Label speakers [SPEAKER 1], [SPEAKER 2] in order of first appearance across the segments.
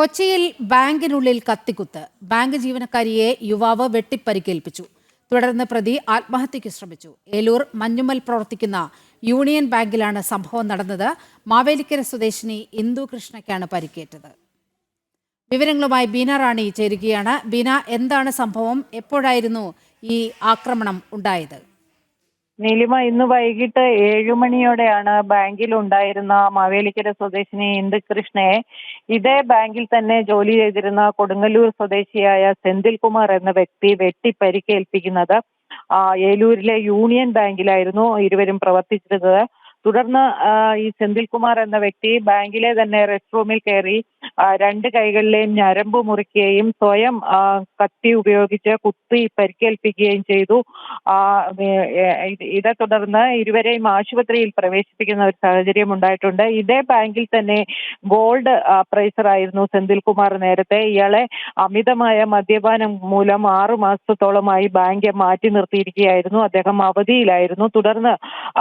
[SPEAKER 1] കൊച്ചിയിൽ ബാങ്കിനുള്ളിൽ കത്തിക്കുത്ത്. ബാങ്ക് ജീവനക്കാരിയെ യുവാവ് വെട്ടിപ്പരിക്കേൽപ്പിച്ചു. തുടർന്ന് പ്രതി ആത്മഹത്യയ്ക്ക് ശ്രമിച്ചു. ഏലൂർ മഞ്ഞുമൽ പ്രവർത്തിക്കുന്ന യൂണിയൻ ബാങ്കിലാണ് സംഭവം നടന്നത്. മാവേലിക്കര സ്വദേശിനി ഇന്ദു കൃഷ്ണയ്ക്കാണ് പരിക്കേറ്റത്. വിവരങ്ങളുമായി ബീന റാണി ചേരുകയാണ്. ബീന എന്താണ് സംഭവം? എപ്പോഴായിരുന്നു ഈ ആക്രമണം ഉണ്ടായത്?
[SPEAKER 2] നീലിമ ഇന്ന് വൈകിട്ട് ഏഴു മണിയോടെയാണ് ബാങ്കിൽ ഉണ്ടായിരുന്ന മാവേലിക്കര സ്വദേശിനി ഇന്ദുകൃഷ്ണയെ ഇതേ ബാങ്കിൽ തന്നെ ജോലി ചെയ്തിരുന്ന കൊടുങ്ങല്ലൂർ സ്വദേശിയായ സെന്തിൽ കുമാർ എന്ന വ്യക്തി വെട്ടി പരിക്കേൽപ്പിക്കുന്നത് ഏലൂരിലെ യൂണിയൻ ബാങ്കിലായിരുന്നു ഇരുവരും പ്രവർത്തിച്ചിരുന്നത്. തുടർന്ന് ഈ സെന്തിൽകുമാർ എന്ന വ്യക്തി ബാങ്കിലെ തന്നെ റെസ്റ്റ് റൂമിൽ കയറി രണ്ട് കൈകളിലെയും ഞരമ്പ് മുറിക്കുകയും സ്വയം കത്തി ഉപയോഗിച്ച് കുത്തി പരിക്കേൽപ്പിക്കുകയും ചെയ്തു. ഇത് തുടർന്ന് ഇരുവരെയും ആശുപത്രിയിൽ പ്രവേശിപ്പിക്കുന്ന ഒരു സാഹചര്യം ഉണ്ടായിട്ടുണ്ട്. ഇതേ ബാങ്കിൽ തന്നെ ഗോൾഡ് അപ്രൈസർ ആയിരുന്നു സെന്തിൽകുമാർ നേരത്തെ. ഇയാളെ അമിതമായ മദ്യപാനം മൂലം ആറു മാസത്തോളമായി ബാങ്ക് മാറ്റി നിർത്തിയിരിക്കുകയായിരുന്നു. അദ്ദേഹം അവധിയിലായിരുന്നു. തുടർന്ന്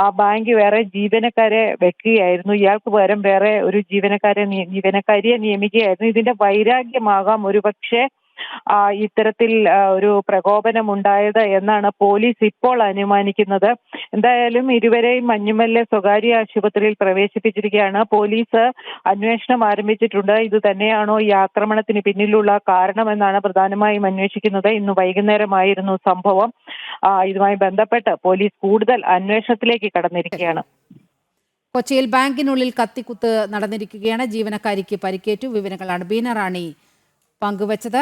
[SPEAKER 2] ആ ബാങ്ക് വേറെ ജീവനക്കാരെ വെക്കുകയായിരുന്നു. ഇയാൾക്ക് പകരം വേറെ ഒരു ജീവനക്കാരെ ജീവനക്കാരിയെ നിയമിക്കുകയായിരുന്നു. ഇതിന്റെ വൈരാഗ്യമാകാം ഒരുപക്ഷെ ആ, ഇത്തരത്തിൽ ഒരു പ്രകോപനം ഉണ്ടായത് എന്നാണ് പോലീസ് ഇപ്പോൾ അനുമാനിക്കുന്നത്. എന്തായാലും ഇരുവരെയും മഞ്ഞുമല്ലെ സ്വകാര്യ ആശുപത്രിയിൽ പ്രവേശിപ്പിച്ചിരിക്കുകയാണ്. പോലീസ് അന്വേഷണം ആരംഭിച്ചിട്ടുണ്ട്. ഇത് തന്നെയാണോ ഈ ആക്രമണത്തിന് പിന്നിലുള്ള കാരണമെന്നാണ് പ്രധാനമായും അന്വേഷിക്കുന്നത്. ഇന്ന് വൈകുന്നേരമായിരുന്നു സംഭവം. ഇതുമായി ബന്ധപ്പെട്ട് പോലീസ് കൂടുതൽ അന്വേഷണത്തിലേക്ക് കടന്നിരിക്കുകയാണ്.
[SPEAKER 1] കൊച്ചിയിൽ ബാങ്കിനുള്ളിൽ കത്തിക്കുത്ത് നടന്നിരിക്കുകയാണ് ജീവനക്കാരിക്ക് പരിക്കേറ്റു. വിവരങ്ങളാണ് ബീന റാണി പങ്കുവച്ചത്.